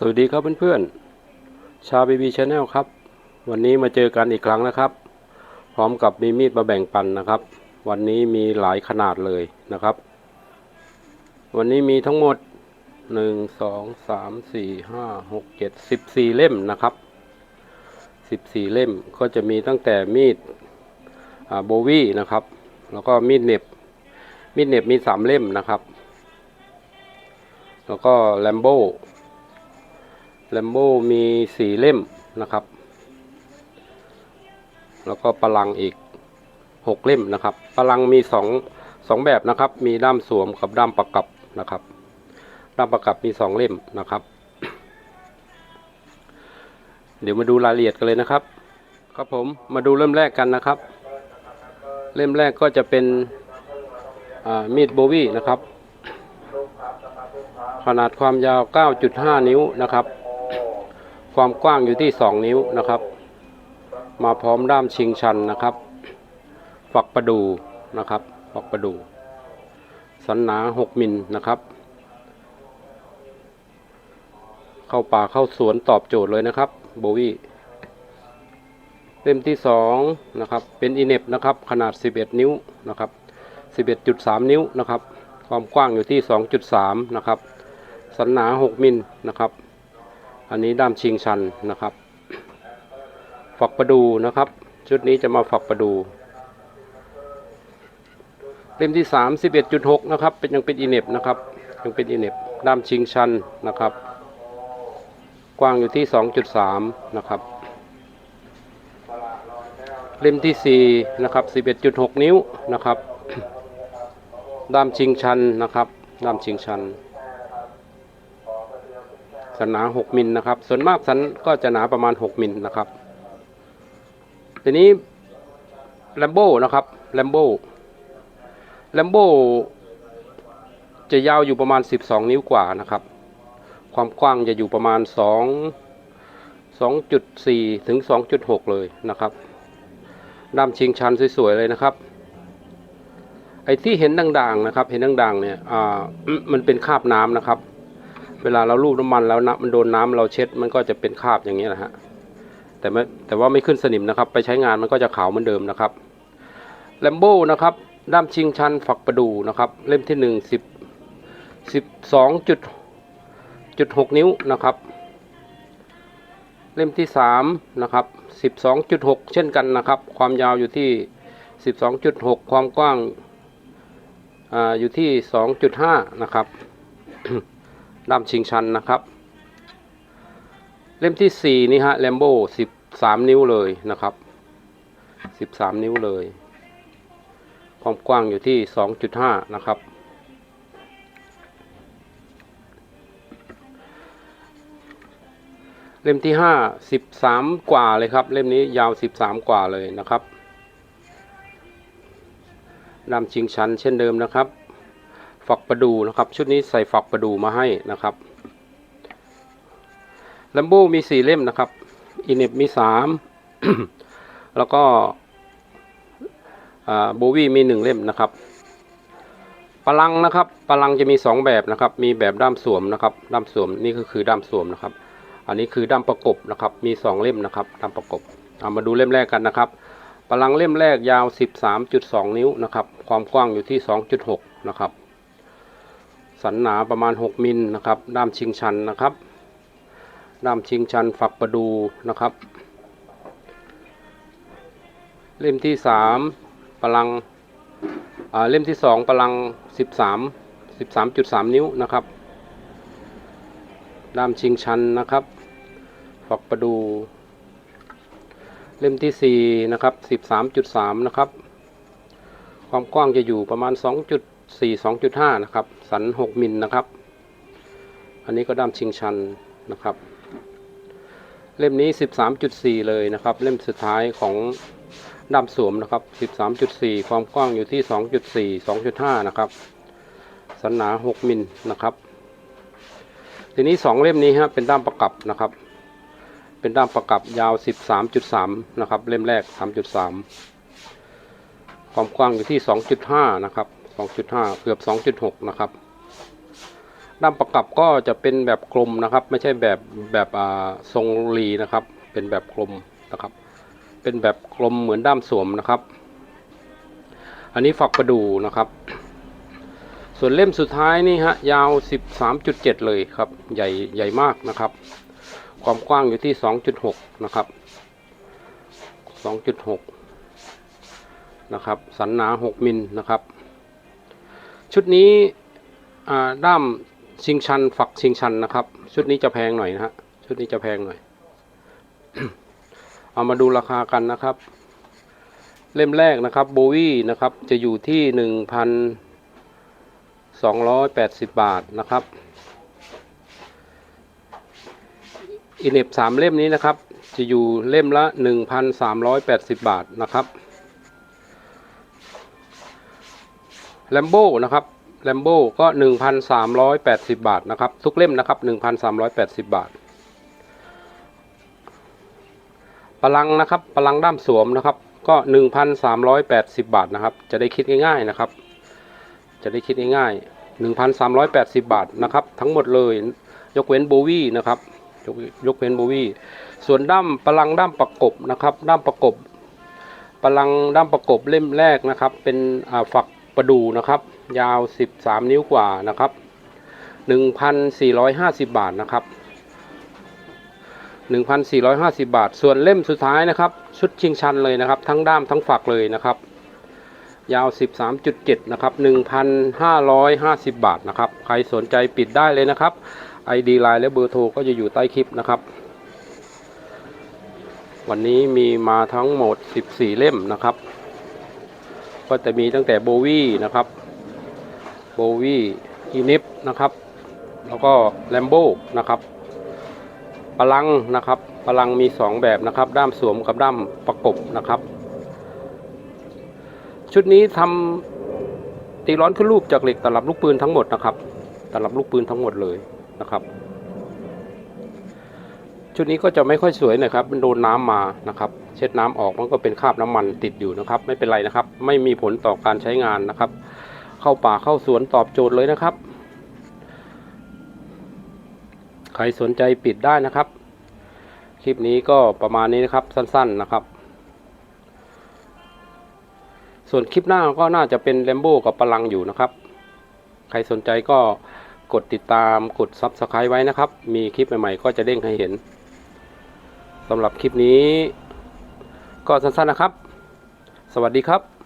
สวัสดีครับเพื่อนๆ ชาบีบีชาแนลครับ วันนี้มาเจอกันอีกครั้งนะครับ พร้อมกับมีมีดมาแบ่งปันนะครับ วันนี้มีหลายขนาดเลยนะครับ วันนี้มีทั้งหมดหนึ่งสองสามสี่ห้าหกเจ็ดสิบสี่เล่มนะครับสิบสี่เล่มก็จะมีตั้งแต่มีดโบวี่นะครับ แล้วก็มีดเน็บ มีดเน็บมีสามเล่มนะครับ แล้วก็แลมโบ แลมโบมีสี่เล่มนะครับ แล้วก็ปลังอีกหกเล่มนะครับปลังมีสองสองแบบนะครับ มีด้ามสวมกับด้ามประกับนะครับ ด้ามประกับมีสองเล่มนะครับ เดี๋ยวมาดูรายละเอียดกันเลยนะครับ ครับผมมาดูเริ่มแรกกันนะครับ เล่มแรกก็จะเป็นมีดโบวี่นะครับ ขนาดความยาว 9.5 นิ้วนะครับ ความกว้างอยู่ที่ 2 นิ้วนะครับ มาพร้อมด้ามชิงชันนะครับ ฝักประดูนะครับ ฝักประดูสันหนา 6 มิลนะครับ เข้าป่าเข้าสวนตอบโจทย์เลยนะครับโบวี่เล่มที่2นะครับ เป็นอินเนบนะครับ ขนาด 11 นิ้วนะครับ 11.3 นิ้วนะครับ ความกว้างอยู่ที่ 2.3 นะครับ สันหนา 6 มิลนะครับ อันนี้ด้ามชิงชันนะครับ ฝักประดูนะครับ ชุดนี้จะมาฝักประดู เล่มที่ 3 11.6นะครับ เป็นยังเป็นอิเน็บนะครับ ยังเป็นอิเน็บด้ามชิงชันนะครับ กว้างอยู่ที่ 2.3 นะครับเล่มที่ 4 นะครับ 11.6 นิ้วนะครับ ด้ามชิงชันนะครับ ด้ามชิงชัน สันหนา 6 มิลนะครับ ส่วนมากสันก็จะหนาประมาณ 6 มิลนะครับ ทีนี้แลมโบ้นะครับแลมโบ้แลมโบ้จะยาวอยู่ประมาณ 12 นิ้วกว่านะครับ ความกว้างจะอยู่ประมาณ 2 2.4 ถึง 2.6 เลยนะครับด้ามชิงชันสวยๆเลยนะครับ ไอ้ที่เห็นด่างๆนะครับ เห็นด่างๆเนี่ย อ่า มันเป็นคาบน้ำนะครับ เวลาเราลูบน้ำมันแล้วนะมันโดนน้ำเราเช็ดมันก็จะเป็นคราบอย่างนี้ยนะฮะแต่ไม่แต่ว่าไม่ขึ้นสนิมนะครับ ไปใช้งานมันก็จะขาวเหมือนเดิมนะครับแลมโบ้นะครับด้ามชิงชันฝักประดูนะครับเล่มที่หนึ่งสิบสิบสองจุดจุดหกนิ้วนะครับ เล่มที่สามนะครับสิบสองจุดหกเช่นกันนะครับ ความยาวอยู่ที่สิบสองจุดหกความกว้างออยู่ที่สองจุดห้านะครับ ด้ามชิงชันนะครับ เล่มที่สี่นี่ฮะแลมโบ้สิบสามนิ้วเลยนะครับสิบสามนิ้วเลย ความกว้างอยู่ที่สองจุดห้านะครับ เล่มที่ห้าสิบสามกว่าเลยครับ เล่มนี้ยาวสิบสามกว่าเลยนะครับดำชิงชันเช่นเดิมนะครับ ฝักประดูนะครับ ชุดนี้ใส่ฝักประดูมาให้นะครับลัมโบมีสี่เล่มนะครับอินเนบมีสามแล้วก็โบวี่มีหนึ่งเล่มนะครับปลังนะครับปลังจะมีสองแบบนะครับ มีแบบด้ามสวมนะครับ ด้ามสวมนี่ก็คือด้ามสวมนะครับ อันนี้คือด้ามประกบนะครับ มีสองเล่มนะครับ ด้ามประกบเอามาดูเล่มแรกกันนะครับปลังเล่มแรกยาว 13.2 นิ้วนะครับ ความกว้างอยู่ที่ 2.6 นะครับ สันหนาประมาณ 6 มิลนะครับด้ามชิงชันนะครับ ด้ามชิงชันฝักประดูนะครับ เล่มที่3ปลังเล่มที่2ปลัง 13 13.3 นิ้วนะครับ ด้ามชิงชันนะครับ ฝักประดู เล่มที่ 4 นะครับ 13.3 นะครับ ความกว้างจะอยู่ประมาณ2.4 2.5 นะครับ สัน 6 มิลนะครับ อันนี้ก็ด้ามชิงชันนะครับ เล่มนี้ 13.4 เลยนะครับ เล่มสุดท้ายของด้ามสวมนะครับ 13.4 ความกว้างอยู่ที่ 2.4 2.5 นะครับ สันหนา 6 มิลนะครับ ทีนี้ 2 เล่มนี้ฮะเป็นด้ามประกับนะครับ เป็นด้ามประกับยาว 13.3 นะครับ เล่มแรก 3.3 ความกว้างอยู่ที่ 2.5 นะครับ 2.5 เกือบ 2.6 นะครับ ด้ามประกับก็จะเป็นแบบกลมนะครับ ไม่ใช่แบบแบบอ่าทรงรีนะครับ เป็นแบบกลมนะครับ เป็นแบบกลมเหมือนด้ามสวมนะครับ อันนี้ฝักประดูนะครับ ส่วนเล่มสุดท้ายนี่ฮะยาว 13.7 เลยครับ ใหญ่ใหญ่มากนะครับ ความกว้างอยู่ที่ 2.6 นะครับ 2.6นะครับสันหนา 6 มิลนะครับ ชุดนี้ด้ามชิงชันฝักชิงชันนะครับ ชุดนี้จะแพงหน่อยนะฮะชุดนี้จะแพงหน่อย เอามาดูราคากันนะครับ เล่มแรกนะครับโบวี่นะครับจะอยู่ที่หนึ่งพันสองร้อยแปดสิบบาทนะครับอินเนบสามเล่มนี้นะครับ จะอยู่เล่มละหนึ่งพันสามร้อยแปดสิบบาทนะครับ แลมโบ้นะครับแลมโบ้ก็หนึ่งพันสามร้อยแปดสิบบาทนะครับ ทุกเล่มนะครับหนึ่งพันสามร้อยแปดสิบบาทพลังนะครับพลังด้ามสวมนะครับ ก็ 1,380 บาทนะครับ จะได้คิดง่ายๆนะครับ จะได้คิดง่ายๆ 1,380 บาทนะครับ ทั้งหมดเลย ยกเว้นโบวี่นะครับยกยกเว้นโบวี่ส่วนด้ามพลังด้ามประกบนะครับ ด้ามประกบพลังด้ามประกบเล่มแรกนะครับ เป็นฝัก ประดูนะครับ ยาว 13 นิ้วกว่านะครับ 1,450 บาทนะครับ 1,450 บาท ส่วนเล่มสุดท้ายนะครับ ชุดชิงชันเลยนะครับ ทั้งด้ามทั้งฝักเลยนะครับ ยาว 13.7 นะครับ 1,550 บาทนะครับ ใครสนใจปิดได้เลยนะครับ ID ไลน์และเบอร์โทรก็จะอยู่ใต้คลิปนะครับวันนี้มีมาทั้งหมด 14 เล่มนะครับ ก็จะมีตั้งแต่โบวี่นะครับโบวี่อีนิฟนะครับ แล้วก็แลมโบนะครับพลังนะครับพลังมี 2 แบบนะครับ ด้ามสวมกับด้ามประกบนะครับ ชุดนี้ทำตีร้อนขึ้นรูปจากเหล็กตลับลูกปืนทั้งหมดนะครับตลับลูกปืนทั้งหมดเลยนะครับ ชุดนี้ก็จะไม่ค่อยสวยหนะครับมันโดนน้ำมานะครับ เช็ดน้ำออกมันก็เป็นคราบน้ำมันติดอยู่นะครับ ไม่เป็นไรนะครับ ไม่มีผลต่อการใช้งานนะครับ เข้าป่าเข้าสวนตอบโจทย์เลยนะครับ ใครสนใจปิดได้นะครับ คลิปนี้ก็ประมาณนี้นะครับสั้น ๆนะครับ ส่วนคลิปหน้าก็น่าจะเป็นแลมโบ้กับพลังอยู่นะครับ ใครสนใจก็กดติดตามกด Subscribe ไว้นะครับ มีคลิปใหม่ๆ ก็จะเด้งให้เห็นสำหรับคลิปนี้ ก็สั้นๆนะครับ สวัสดีครับ